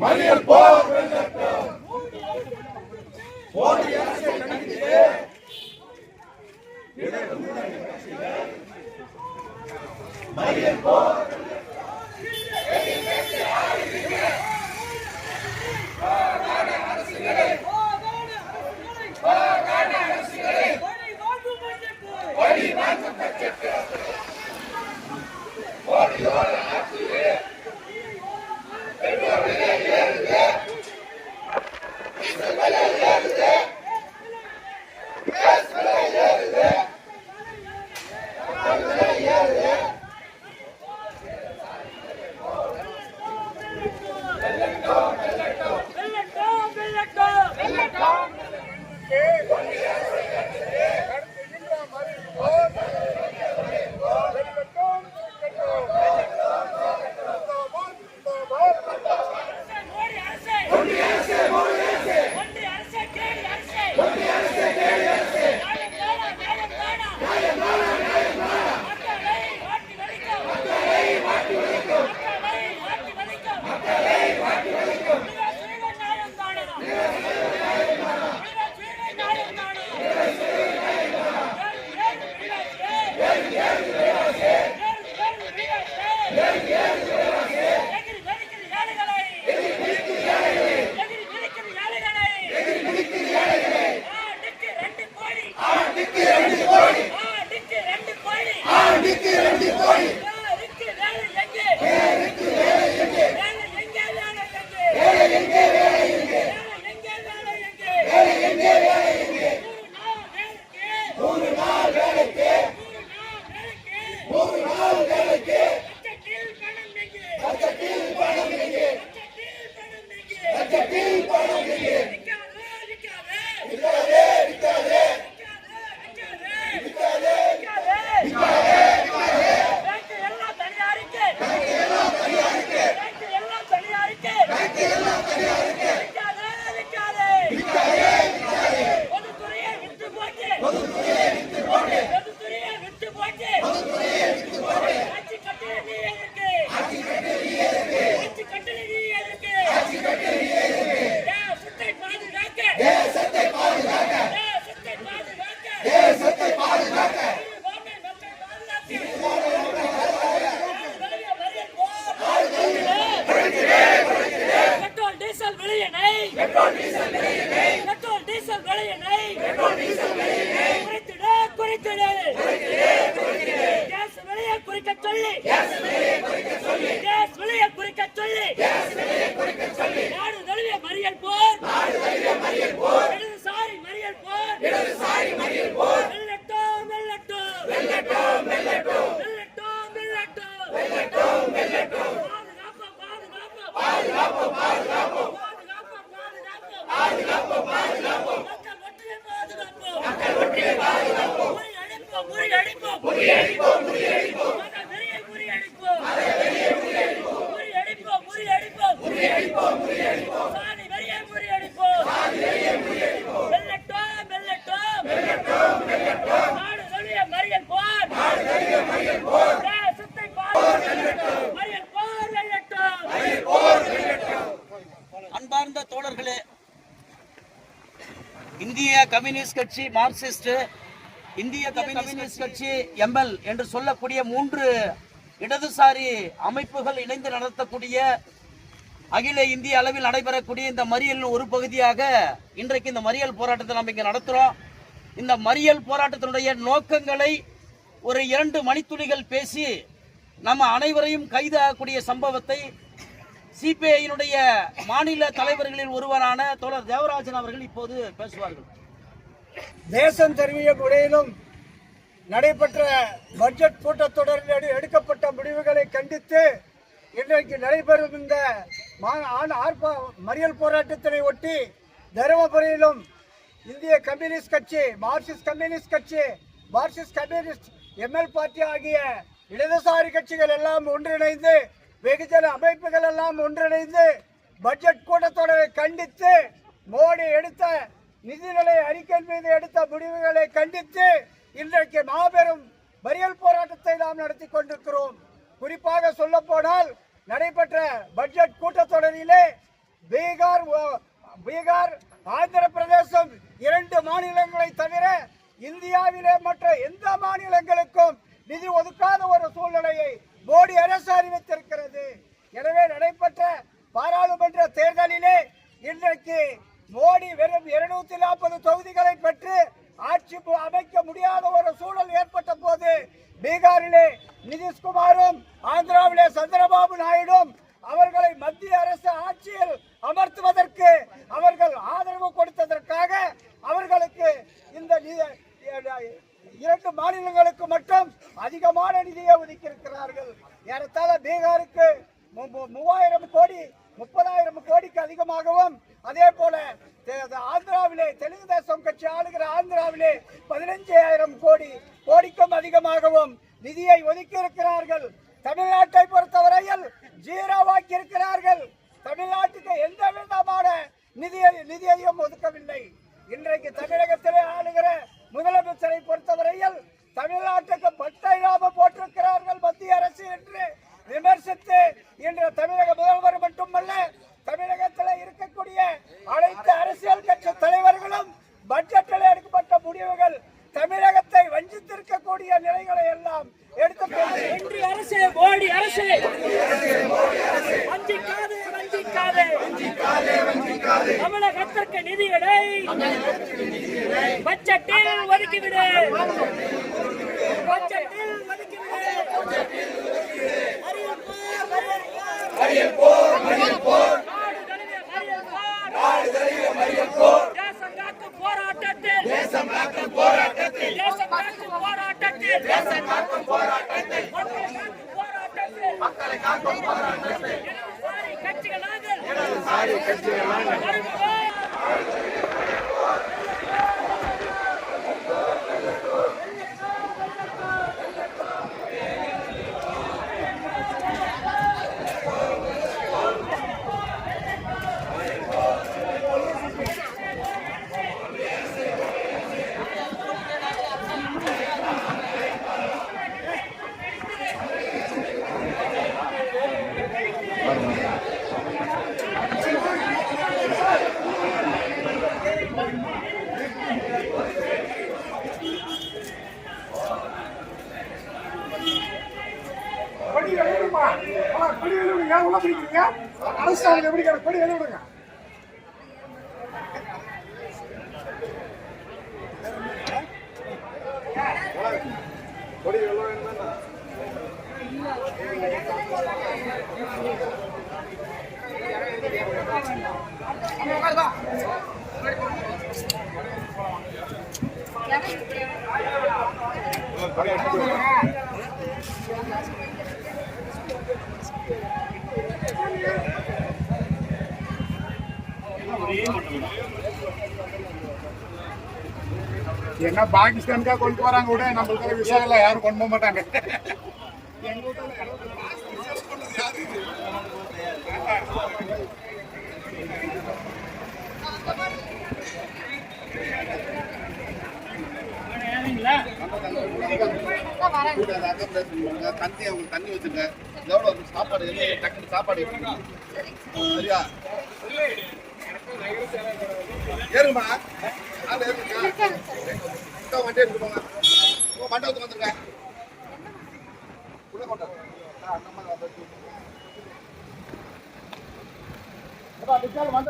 மறியல் போர் வெல்லட்டும். மோடி அரசை கண்டித்து. இதற்கு முன்னணி மையம் போர் ¿Qué? இந்திய கம்யூனிஸ்ட் கட்சி மார்க்சிஸ்ட் இந்திய கம்யூனிஸ்ட் கட்சி எம்எல் என்று சொல்லக்கூடிய மூன்று இடதுசாரி அமைப்புகள் இணைந்து நடத்தக்கூடிய அகில இந்திய அளவில் நடைபெறக்கூடிய இந்த மறியல் ஒரு பகுதியாக இன்றைக்கு இந்த மறியல் போராட்டத்தை நாம் இங்கே நடத்துகிறோம் இந்த மறியல் போராட்டத்தினுடைய நோக்கங்களை ஒரு இரண்டு மணித்துளிகள் பேசி நம்ம அனைவரையும் கைதாகக்கூடிய சம்பவத்தை சிபிஐயினுடைய மாநில தலைவர்களில் ஒருவரான தோழர் தேவராஜன் அவர்கள் இப்போது பேசுவார்கள். தேசம் தெரிவிய முறையிலும் நடைபெற்ற பட்ஜெட் கூட்டத்தொடரில் எடுக்கப்பட்ட முடிவுகளை கண்டித்து இன்றைக்கு நடைபெறும் இந்த ஆர்ப்பா மறியல் போராட்டத்தினை ஒட்டி தருமபுரியிலும் இந்திய கம்யூனிஸ்ட் கட்சி மார்க்சிஸ்ட் கம்யூனிஸ்ட் கட்சி மார்க்சிஸ்ட் கம்யூனிஸ்ட் எம்எல் பார்ட்டி ஆகிய இடதுசாரி கட்சிகள் எல்லாம் ஒன்றிணைந்து வெகுஜன அமைப்புகள் எல்லாம் ஒன்றிணைந்து பட்ஜெட் கூட்டத்தொடரை கண்டித்து மோடி எடுத்த நிதிநிலை அறிக்கை மீது எடுத்த முடிவுகளை கண்டித்து இன்றைக்கு மாபெரும் மறியல் போராட்டத்தை நாம் நடத்தி கொண்டிருக்கிறோம். குறிப்பாக சொல்ல போனால் நடைபெற்ற பட்ஜெட் கூட்டத்தொடரிலே பீகார் ஓ- பீகார் ஆந்திர பிரதேசம் இரண்டு மாநிலங்களை தவிர இந்தியாவிலே மற்ற எந்த மாநிலங்களுக்கும் நிதி ஒதுக்காத ஒரு சூழ்நிலையை மோடி அரசு அறிவித்திருக்கிறது. தொகுதிகளை பெற்று ஆட்சி அமைக்க முடியாத ஒரு சூழல் ஏற்பட்ட போது பீகாரிலே நிதிஷ்குமாரும் ஆந்திராவிலே சந்திரபாபு நாயுடும் அவர்களை மத்திய அரசு ஆட்சியில் அமர்த்துவதற்கு அவர்கள் ஆதரவு கொடுத்ததற்காக அவர்களுக்கு இந்த இரண்டு மாநிலங்களுக்கு மட்டும் அதிகமான நிதியை ஒதுக்கியிருக்கிறார்கள். ஏறத்தாழ பீகாருக்கு மு- மூவாயிரம் கோடி முப்பதாயிரம் கோடிக்கு அதிகமாகவும் அதே போல ஆந்திராவிலே தெலுங்கு தேசம் கட்சி ஆளுகிற ஆந்திராவிலே பதினஞ்சாயிரம் கோடி கோடிக்கும் அதிகமாகவும் நிதியை ஒதுக்கி இருக்கிறார்கள் தமிழ்நாட்டை பொறுத்தவரையில் ஜீரோவாக்கி இருக்கிறார்கள் தமிழ்நாட்டுக்கு எந்த விதமான நிதியை நிதியையும் ஒதுக்கவில்லை. இன்றைக்கு தமிழகத்திலே ஆளுகிற முதலமைச்சரை பொறுத்தவரையில் தமிழ்நாட்டுக்கு பட்டை லாபம் போட்டிருக்கிறார்கள் மத்திய அரசு என்று விமர்சித்து இன்று தமிழக முதல்வர் மட்டுமல்ல தமிழகத்தில் இருக்கக்கூடிய அனைத்து அரசியல் கட்சி தலைவர்களும் பட்ஜெட்டில் எடுக்கப்பட்ட முடிவுகள் தமிழகத்தை வஞ்சித்திருக்கக்கூடிய நிலைகளை எல்லாம் எடுத்து பேசி. அரசே மோடி அரசே. வஞ்சிக்காதே வஞ்சிக்காதே. தமிழகத்திற்கு நிதிகளை பட்ஜெட்டில் ஒதுக்கிவிடு பட்ஜெட்டில் ஒதுக்கிவிடு மறியல் போர், மறியல் போர். நாடு தழுவிய மறியல் போர். தேசம் காக்கும் போராட்டத்தில் தேசம் காக்கும் போராட்டத்தில் தேசம் காக்கும் போராட்டத்தில் தேசம் காக்கும் போராட்டத்தில் மக்களை காக்கும் போராட்டத்தில் இடதுசாரி கட்சிகளாக இடதுசாரி கட்சிகளாக கொடி எழுதுமா கொடி எழுதுங்க உள்ள பிடிக்கிறீங்க அரசாங்கம் எப்படி கிடப்படி கொடி எழுதுங்க கொடி என்ன பாகிஸ்தானுக்கா கொண்டு போறாங்க விட. நம்மளுக்கு விஷயம் யாரும் கொண்டு போக மாட்டாங்க. தண்ணி அவங்க தண்ணி வச்சுங்க எவ்வளோ சாப்பாடு என்ன டக்குனு சாப்பாடு சரியா? ஏறுங்கம்மா ஆள் ஏறுங்க அக்கா வண்டி எடுத்து போங்க. மண்டபத்துக்கு வந்துருங்க. உள்ள கொண்டு வாங்க. வந்து